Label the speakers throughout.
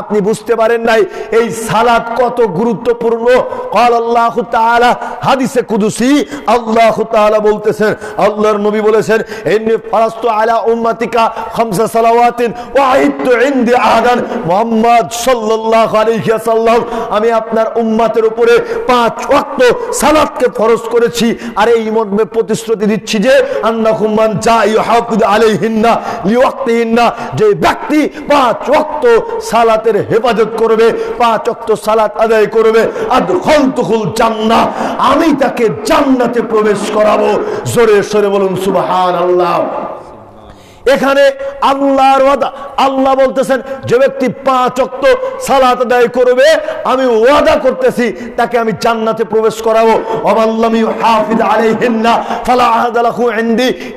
Speaker 1: আপনি বুঝতে পারেন নাই, এই সালাদ কত গুরুত্বপূর্ণ। আমি আপনার উম্মাতের উপরে পাঁচ ওয়াক্ত সালাদকে ফরজ করেছি, আর এই মর্মে প্রতিশ্রুতি দিচ্ছি যে আন্নাকুম মান যে ব্যক্তি পাঁচ ওয়াক্ত সালাদ সালাতের হেফাজত করবে, পাঁচ অক্ত সালাত আদায় করবে। আর আদখলতুহুল জান্না আমি তাকে জান্নাতে প্রবেশ করাবো। জোরে সরে বলুন, সুবহানাল্লাহ। এখানে আল্লাহর ওয়াদা। আল্লাহ বলতেছেন, যে ব্যক্তি পাঁচ অক্ত সালাত আদায় করবে, আমি ওয়াদা করতেছি, তাকে আমি জান্নাতে প্রবেশ করাবো।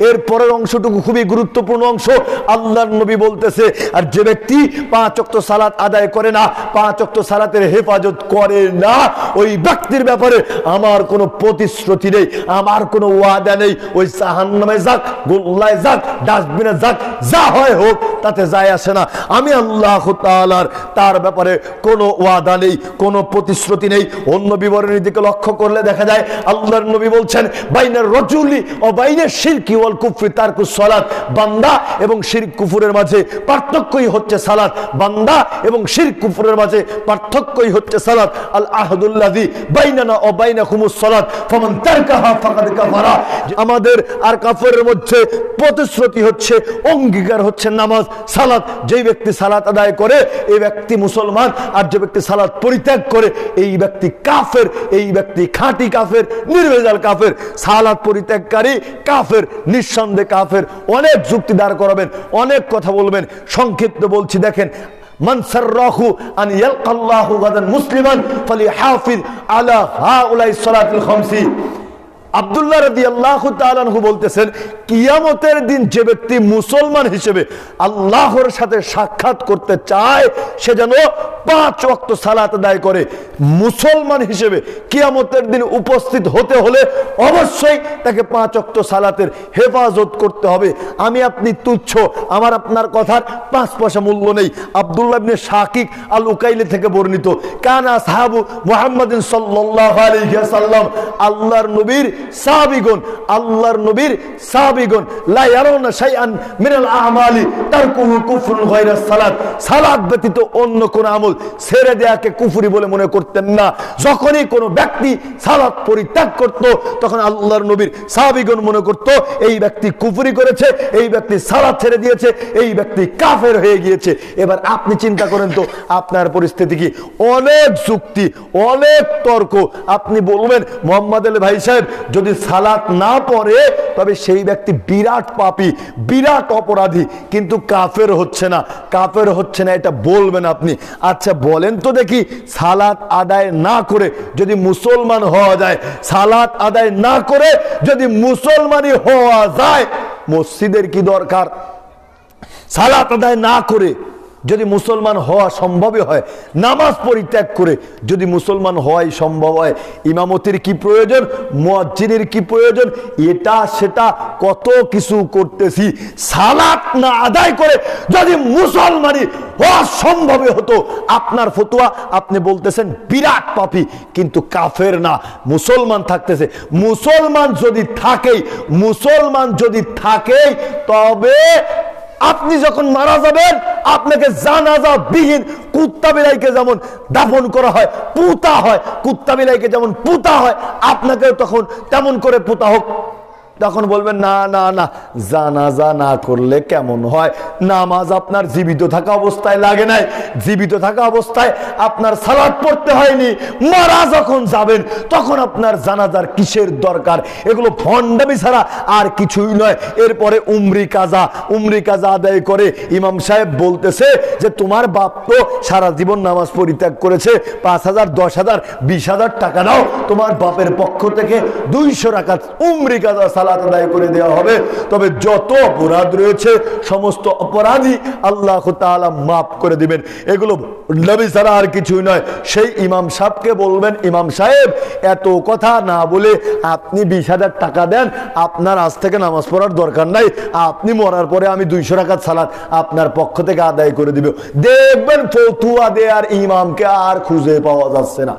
Speaker 1: এর পরের অংশটুকু খুবই গুরুত্বপূর্ণ অংশ। আল্লাহর নবী বলতেছে, আর যে ব্যক্তি পাঁচ অক্ত সালাত আদায় করে না, পাঁচ অক্ত সালাতের হেফাজত করে না, ওই ব্যক্তির ব্যাপারে আমার কোনো প্রতিশ্রুতি নেই, আমার কোনো ওয়াদা নেই। ওই জাহান্নামে যাক, গোল্লায় যাক, ডাস্টবিনে যাক, যা হয় হোক, তাতে যায় আসে না। আমি আল্লাহ তাআলার তার ব্যাপারে কোনো ওয়াদা নেই, কোনো প্রতিশ্রুতি নেই। অন্য দিকে লক্ষ্য করলে দেখা যায় নবী বলছেন, বাইনের রজুলি ও বাইনের ওয়াল কুফরি তার সালাত। বান্দা এবং শিরক কুফুরের মাঝে পার্থক্যই হচ্ছে সালাত। বান্দা এবং শিরক কুফুরের মাঝে পার্থক্যই হচ্ছে সালাত। আল বাইনানা ও বাইনাকুমুস সালাত। ফাকাদ কাফারা। আমাদের আর কাফেরের মধ্যে প্রতিশ্রুতি হচ্ছে অঙ্গীকার হচ্ছে নামাজ সালাদ যেই ব্যক্তি সালাত আদায় করে, এই ব্যক্তি মুসলমান। আর যে ব্যক্তি সালাদ পরিত্যাগ করে, এই ব্যক্তি কাফের। এই ব্যক্তি খাঁটি কাফের, নির্ভেজাল কাফের। সালাদ পরিত্যাগকারী কাফের, নিঃসন্দেহে কাফের। অনেক যুক্তি দাঁড় করাবেন, অনেক কথা বলবেন। সংক্ষিপ্ত বলছি, দেখেন মুসলিমান আলা হা উলাই সলাতুল আব্দুল্লাহ রদি আল্লাহ তালু বলতেছেন, কিয়ামতের দিন যে ব্যক্তি মুসলমান হিসেবে আল্লাহর সাথে সাক্ষাৎ করতে চায়, সে যেন পাঁচ ওয়াক্ত সালাত আদায় করে মুসলমান হিসেবে কিয়ামতের দিন উপস্থিত হতে হলে অবশ্যই তাকে পাঁচ ওয়াক্ত সালাতের হেফাজত করতে হবে। আমি আপনি তুচ্ছ, আমার আপনার কথার পাঁচ পয়সা মূল্য নেই। আব্দুল্লাহ ইবনে শাকিক আল উকাইলি থেকে বর্ণিত, কানা সাহাবু মুহাম্মাদিন আলাইহি আল্লাহর নবীর সাহাবীগণ, আল্লাহর নবীর সাহাবীগণ, লা সালাত। সালাত ব্যতীত অন্য কোন আমল ছেড়ে দেয়াকে কুফরি বলে মনে করতেন না। যখনই কোনো ব্যক্তি সালাত পরিত্যাগ করত, তখন আল্লাহর নবীর সাহাবীগণ মনে করত, এই ব্যক্তি কুফরি করেছে, এই ব্যক্তি সালাত ছেড়ে দিয়েছে, এই ব্যক্তি কাফের হয়ে গিয়েছে। এবার আপনি চিন্তা করেন তো, আপনার পরিস্থিতি কি? অনেক যুক্তি, অনেক তর্ক। আপনি বলবেন, মোহাম্মদ আলী ভাই সাহেব, যদি সালাত না পড়ে, তবে সেই ব্যক্তি বিরাট পাপী, বিরাট অপরাধী। কিন্তু কাফের হচ্ছে না। কাফের হচ্ছে না, এটা বলবেন আপনি। আচ্ছা বলেন তো দেখি, সালাত আদায় না করে যদি মুসলমান হওয়া যায়, সালাত আদায় না করে যদি মুসলমানই হওয়া যায়, মসজিদের কি দরকার? সালাত আদায় না করে যদি মুসলমান হওয়া সম্ভবই হয়, নামাজ পরিত্যাগ করে যদি মুসলমান হওয়াই সম্ভব হয়, ইমামতির কি প্রয়োজন, মুয়াজ্জিনের কি প্রয়োজন, এটা সেটা কত কিছু করতেছি, সালাত না আদায় করে যদি মুসলমানই হওয়া সম্ভবই হতো, আপনার ফতুয়া, আপনি বলতেছেন বিরাট পাপি, কিন্তু কাফের না, মুসলমান থাকতেছে। মুসলমান যদি থাকেই, মুসলমান যদি থাকেই, তবে আপনি যখন মারা যাবেন, আপনাকে জানাজা বিহীন কুত্তা বিলাইকে যেমন দাফন করা হয়, পুতা হয়, কুত্তা বিলাইকে যেমন পুতা হয় আপনাকে তখন তেমন করে পুতা হোক। তখন বলবেন, না না না জানাজা না করলে কেমন হয়? নামাজ আপনার জীবিত থাকা অবস্থায় লাগে নাই। জীবিত থাকা অবস্থায় আপনার সালাদ পড়তে হয়নি। মারা যখন যাবেন, তখন আপনার জানাজার কিসের দরকার? এগুলো ভণ্ডামি ছাড়া আর কিছুই নয়। এরপরে উমরি কাজা উমরি কাজা আদায় করে ইমাম সাহেব বলতেছে যে, তোমার বাপ তো সারা জীবন নামাজ পরিত্যাগ করেছে, পাঁচ হাজার, দশ হাজার, বিশ হাজার টাকা নাও। তোমার বাপের পক্ষ থেকে দুইশো টাকা উমরি কাজা সালাত আদায় করে দেওয়া হবে। তবে যত অপরাধ রয়েছে, সমস্ত অপরাধী আল্লাহ তাআলা মাফ করে দিবেন। এগুলো নবী ছাড়া আর কিছুই নয়। সেই ইমাম সাহেবকে বলবেন, ইমাম সাহেব, এত কথা না বলে আপনি বিশ টাকা দেন। আপনার আজ থেকে নামাজ পড়ার দরকার নাই। আপনি মরার পরে আমি দুইশো টাকা সালাদ আপনার পক্ষ থেকে আদায় করে দিব। দেখবেন ফতুয়া দেয়ার ইমামকে আর খুঁজে পাওয়া যাচ্ছে না।